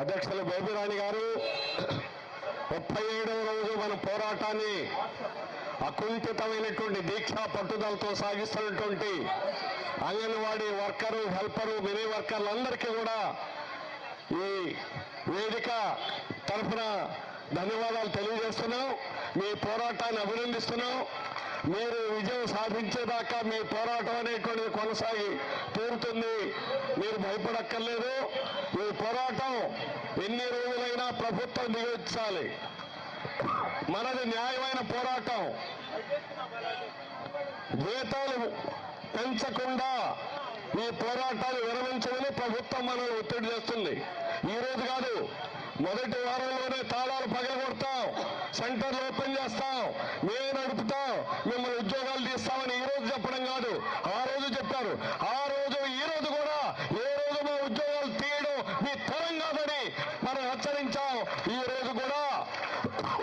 అధ్యక్షులు బేబీరాణి గారు ముప్పై ఏడవ రోజు మన పోరాటాన్ని అకుంఠితమైనటువంటి దీక్ష పట్టుదలతో సాగిస్తున్నటువంటి అంగన్వాడీ వర్కరు హెల్పరు మినీ వర్కర్లందరికీ కూడా ఈ వేదిక తరఫున ధన్యవాదాలు తెలియజేస్తున్నాం. మీ పోరాటాన్ని అభినందిస్తున్నాం. మీరు విజయం సాధించేదాకా మీ పోరాటం అనేటువంటిది కొనసాగి తీరుతుంది. మీరు భయపడక్కర్లేదు. ఈ పోరాటం ఎన్ని రోజులైనా ప్రభుత్వం దిగొచ్చాలి మనది న్యాయమైన పోరాటం. జీతాలు పెంచకుండా ఈ పోరాటాలు విరమించమని ప్రభుత్వం మనల్ని ఒత్తిడి చేస్తుంది. ఈ రోజు కాదు మొదటి వారంలోనే తాళాలు పగలగొడతాం సెంటర్లు ఓపెన్ చేస్తాం ఆ రోజు ఈ రోజు కూడా ఏ రోజు మా ఉద్యోగాలు తీయడం మీ తరం కాదని మనం హెచ్చరించాం. ఈ రోజు కూడా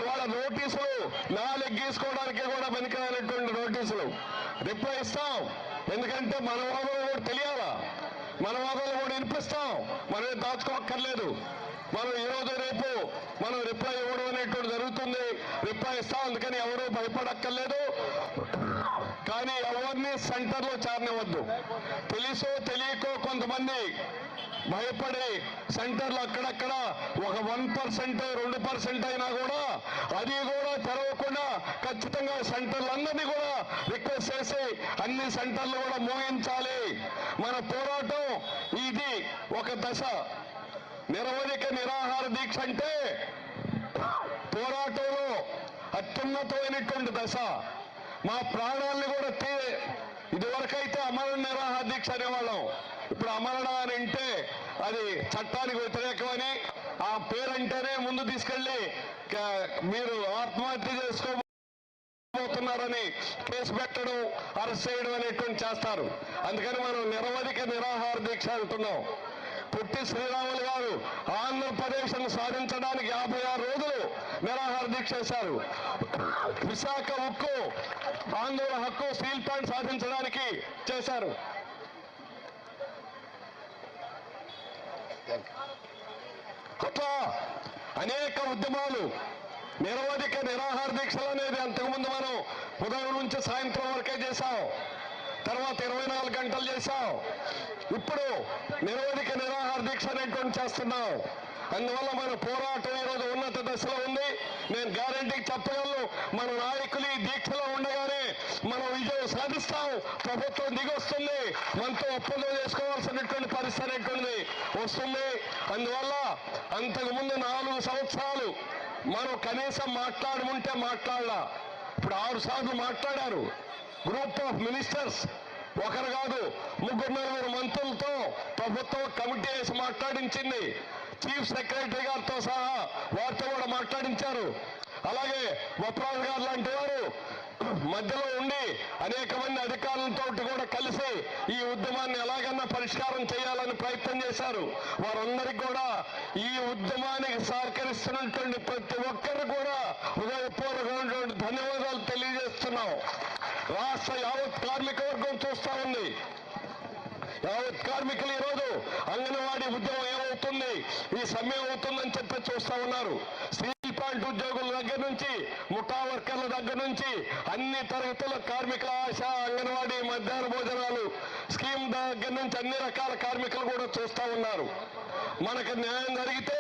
వాళ్ళ నోటీసులు నాలుగు గీసుకోవడానికి కూడా పనికిరానటువంటి నోటీసులు. రిప్లై ఇస్తాం. ఎందుకంటే మన వాదనలు కూడా తెలియాలా? మన వాదనలు కూడా వినిపిస్తాం. మనమే దాచుకోక్కర్లేదు. మనం ఈ రోజు రేపు మనం రిప్లై ఇవ్వడం అనేటువంటి జరుగుతుంది. రిప్లై ఇస్తాం. అందుకని కానీ ఎవరిని సెంటర్లో చేరనివద్దు తెలుసో తెలియకో కొంతమంది భయపడి సెంటర్లు అక్కడక్కడ ఒక వన్ పర్సెంట్ రెండు పర్సెంట్ అయినా కూడా అది కూడా తెరవకుండా ఖచ్చితంగా సెంటర్లందరినీ కూడా రిక్వెస్ట్ చేసి అన్ని సెంటర్లు కూడా మోగించాలి మన పోరాటం ఇది ఒక దశ. నిరవధిక నిరాహార దీక్ష అంటే పోరాటంలో అత్యున్నతమైనటువంటి దశ. మా ప్రాణాలను కూడా తీ ఇదివరకైతే అమరణ నిరాహార దీక్ష అనేవాళ్ళం. ఇప్పుడు అమరణ అని అంటే అది చట్టానికి వ్యతిరేకమని ఆ పేరంటేనే ముందు తీసుకెళ్ళి మీరు ఆత్మహత్య చేసుకోబోతున్నారని కేసు పెట్టడం అరెస్ట్ చేయడం అనేటువంటి చేస్తారు. అందుకని మనం నిరవధిక నిరాహార దీక్ష అంటున్నాం పుట్టి శ్రీరాములు గారు ఆంధ్రప్రదేశ్ సాధించడానికి యాభై ఆరు రోజులు నిరాహార దీక్ష చేశారు. విశాఖ ఉక్కు ఆందోళన హక్కు స్టీల్ ప్లాంట్ సాధించడానికి చేశారు. అట్లా అనేక ఉద్యమాలు నిరవధిక నిరాహార దీక్షలు అనేది అంతకుముందు మనం ఉదయం నుంచి సాయంత్రం వరకే చేశాం. తర్వాత ఇరవై నాలుగు గంటలు చేశాం. ఇప్పుడు నిరవధిక నిరాహార దీక్ష అనేటువంటి చేస్తున్నాం. అందువల్ల మన పోరాటం ఈరోజు ఉన్నత దశలో నేను గ్యారంటీ చెప్పగలను మన నాయకులు ఈ దీక్షలో ఉండగానే మనం విజయం సాధిస్తాం. ప్రభుత్వం దిగొస్తుంది. మనతో ఒప్పందం చేసుకోవాల్సినటువంటి పరిస్థితి అనేటువంటిది వస్తుంది. అందువల్ల అంతకుముందు నాలుగు సంవత్సరాలు మనం కనీసం మాట్లాడముంటే మాట్లాడలా. ఇప్పుడు ఆరు సార్లు మాట్లాడారు. గ్రూప్ ఆఫ్ మినిస్టర్స్ ఒకరు కాదు ముగ్గురు నలుగురు మంత్రులతో ప్రభుత్వం కమిటీ వేసి మాట్లాడించింది. చీఫ్ సెక్రటరీ గారితో సహా వారితో కూడా మాట్లాడించారు. అలాగే వప్రాజ్ గారు లాంటి వారు మధ్యలో ఉండి అనేక మంది అధికారులతో కూడా కలిసి ఈ ఉద్యమాన్ని ఎలాగన్నా పరిష్కారం చేయాలని ప్రయత్నం చేశారు. వారందరికీ కూడా ఈ ఉద్యమానికి సహకరిస్తున్నటువంటి ప్రతి ఒక్కరు కూడా హృదయపూర్వకమైనటువంటి ధన్యవాదాలు తెలియజేస్తున్నాం. రాష్ట్ర యావత్ కార్మిక వర్గం చూస్తా ఉంది. యావత్ కార్మికులు ఈరోజు అంగన్వాడీ ఉద్యమం ఈ సమ్మె అవుతుందని చెప్పి చూస్తా ఉన్నారు. స్టీల్ ప్లాంట్ ఉద్యోగుల దగ్గర నుంచి ముఠా వర్కర్ల దగ్గర నుంచి అన్ని తరగతుల కార్మికుల ఆశ అంగన్వాడీ మధ్యాహ్న భోజనాలు స్కీమ్ దగ్గర నుంచి అన్ని రకాల కార్మికులు కూడా చూస్తా ఉన్నారు. మనకు న్యాయం జరిగితే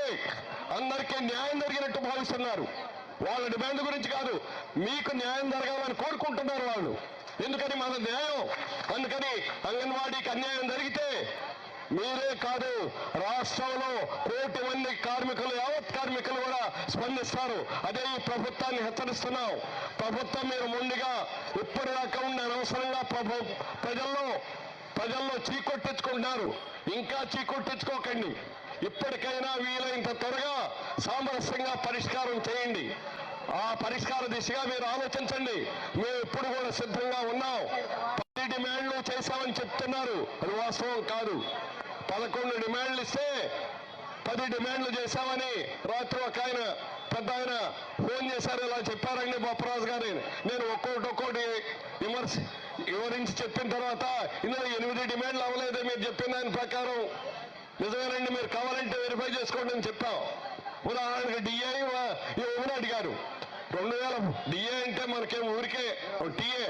అందరికీ న్యాయం జరిగినట్టు భావిస్తున్నారు. వాళ్ళ డిమాండ్ గురించి కాదు మీకు న్యాయం జరగాలని కోరుకుంటున్నారు వాళ్ళు. ఎందుకని మన న్యాయం? అందుకని అంగన్వాడీకి అన్యాయం జరిగితే మీరే కాదు రాష్ట్రంలో కోటి మంది కార్మికులు యావత్ కార్మికులు కూడా స్పందిస్తారు. అదే ఈ ప్రభుత్వాన్ని హెచ్చరిస్తున్నాం. ప్రభుత్వం మీరు ముందుగా ఇప్పటిదాకా ఉండే అనవసరంగా ప్రభు ప్రజల్లో ప్రజల్లో చీకొట్టించుకుంటున్నారు. ఇంకా చీకొట్టించుకోకండి. ఇప్పటికైనా వీలైనంత త్వరగా సామరస్యంగా పరిష్కారం చేయండి. ఆ పరిష్కార దిశగా మీరు ఆలోచించండి. మేము ఎప్పుడు కూడా సిద్ధంగా ఉన్నాం. పది డిమాండ్లు చేశామని చెప్తున్నారు. అది వాస్తవం కాదు. పదకొండు డిమాండ్లు ఇస్తే పది డిమాండ్లు చేశామని రాత్రి ఒక ఆయన పెద్ద ఆయన ఫోన్ చేశారు ఇలా చెప్పారండి బొప్పరాజు గారి. నేను ఒక్కోటి ఒక్కోటి విమర్శ వివరించి చెప్పిన తర్వాత ఇందులో ఎనిమిది డిమాండ్లు అవ్వలేదు మీరు చెప్పిన దాని ప్రకారం. నిజమేనండి మీరు కావాలంటే వెరిఫై చేసుకోండి అని చెప్పాం. ఉదాహరణకి డిఏ ఎవరు అడిగారు. రెండు వేల డిఏ అంటే మనకేం ఊరికే టీఏ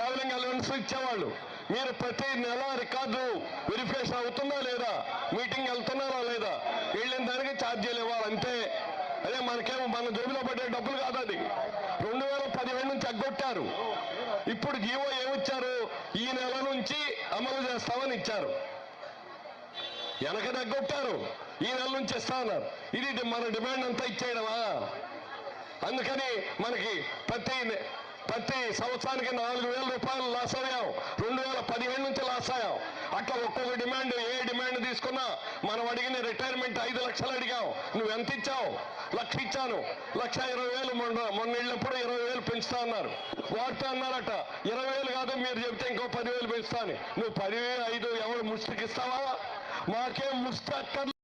ట్రావెలింగ్ అలవెన్స్ ఇచ్చేవాళ్ళు. మీరు ప్రతి నెల రికార్డు వెరిఫికేషన్ అవుతుందా లేదా? మీటింగ్ వెళ్తున్నారా లేదా? వెళ్ళిన దానికి ఛార్జీలు ఇవ్వాలి అంతే. అదే మనకేమో మన జోబులో పడే డబ్బులు కాదు అది. రెండు వేల పదిహేడు నుంచి అగ్గొట్టారు ఇప్పుడు జీవో ఏమిచ్చారు? ఈ నెల నుంచి అమలు చేస్తామని ఇచ్చారు. వెనక తగ్గొట్టారు ఈ నెల నుంచి ఇస్తా ఉన్నారు ఇది మన డిమాండ్ అంతా ఇచ్చేయడమా? అందుకని మనకి ప్రతి ప్రతి సంవత్సరానికి నాలుగు వేల రూపాయలు లాస్ అయ్యాం. రెండు వేల పదిహేడు నుంచి లాస్ అయ్యాం. అట్లా ఒక్కొక్క డిమాండ్ ఏ డిమాండ్ తీసుకున్నా మనం అడిగిన రిటైర్మెంట్ ఐదు లక్షలు అడిగాం. నువ్వు ఎంత ఇచ్చావు? లక్ష ఇచ్చాను. లక్ష ఇరవై వేలు మొన్న మొన్న వెళ్ళినప్పుడు ఇరవై వేలు పెంచుతా అన్నారు. వాటితో అన్నారట. ఇరవై వేలు కాదు మీరు చెప్తే ఇంకో పదివేలు పెంచుతాను నువ్వు పదివేలు ఐదు ఎవరు ముష్టికి మాకేం ముష్టి అక్కర్లేదు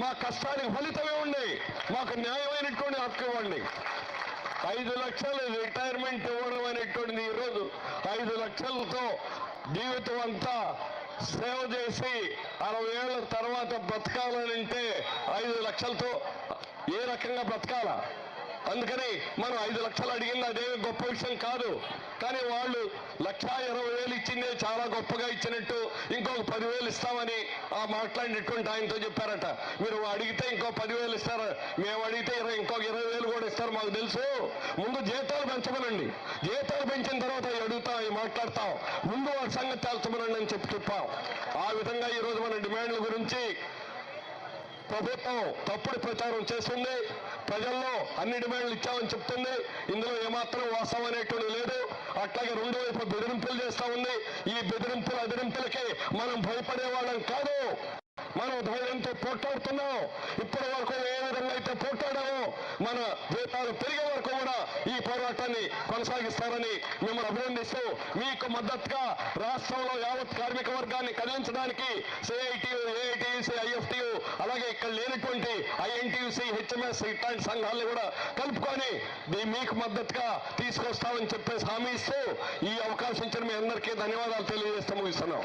మా కష్టానికి ఫలితమే ఉండే మాకు న్యాయమైనటువంటి హక్కు ఇవ్వండి. ఐదు లక్షలు రిటైర్మెంట్ ఇవ్వడం అనేటువంటిది ఈరోజు ఐదు లక్షలతో జీవితం అంతా సేవ చేసి అరవై ఏళ్ళ తర్వాత బ్రతకాలనంటే ఐదు లక్షలతో ఏ రకంగా బ్రతకాల అందుకని మనం ఐదు లక్షలు అడిగింది అదేమి గొప్ప విషయం కాదు. కానీ వాళ్ళు లక్షా ఇరవై వేలు ఇచ్చిందే చాలా గొప్పగా ఇచ్చినట్టు ఇంకొక పదివేలు ఇస్తామని ఆ మాట్లాడినటువంటి ఆయనతో చెప్పారట. మీరు అడిగితే ఇంకో పదివేలు ఇస్తారు. మేము అడిగితే ఇరవై ఇంకొక ఇరవై వేలు కూడా ఇస్తారు మాకు తెలుసు ముందు జీతాలు పెంచమనండి జీతాలు పెంచిన తర్వాత అడుగుతాం అవి మాట్లాడతాం. ముందు ఆ సంగతి తేల్చమనండి అని చెప్పి చెప్పాం. ఆ విధంగా ఈరోజు మన డిమాండ్ల గురించి ప్రభుత్వం తప్పుడు ప్రచారం చేస్తుంది. ప్రజల్లో అన్ని డిమాండ్లు ఇచ్చామని చెప్తుంది. ఇందులో ఏమాత్రం వాస్తవం అనేటువంటి లేదు. అట్లాగే రెండు వైపు బెదిరింపులు చేస్తా ఉంది. ఈ బెదిరింపుల అదిరింపులకి మనం భయపడే వాళ్ళం కాదు. మనం ధైర్యంతో పోట్లాడుతున్నాం. ఇప్పటి వరకు ఏ విధంగా అయితే పోట్లాడామో మన జీతాలు పెరిగే వరకు కూడా ఈ పోరాటాన్ని కొనసాగిస్తారని మిమ్మల్ని అభినందిస్తూ మీకు మద్దతుగా రాష్ట్రంలో యావత్ కార్మిక వర్గాన్ని కదిలించడానికి సిఐటియు ఏఐటియుసి ఐఎఫ్టియు అలాగే ఇక్కడ లేనటువంటి ఐఎన్టీయుసి హెచ్ఎంఎస్ ఇట్లాంటి సంఘాలను కూడా కలుపుకొని దీ- మీకు మద్దతుగా తీసుకొస్తామని చెప్పేసి హామీ ఇస్తూ ఈ అవకాశం ఇచ్చిన మీ అందరికీ ధన్యవాదాలు తెలియజేస్తూ ముగిస్తున్నాం.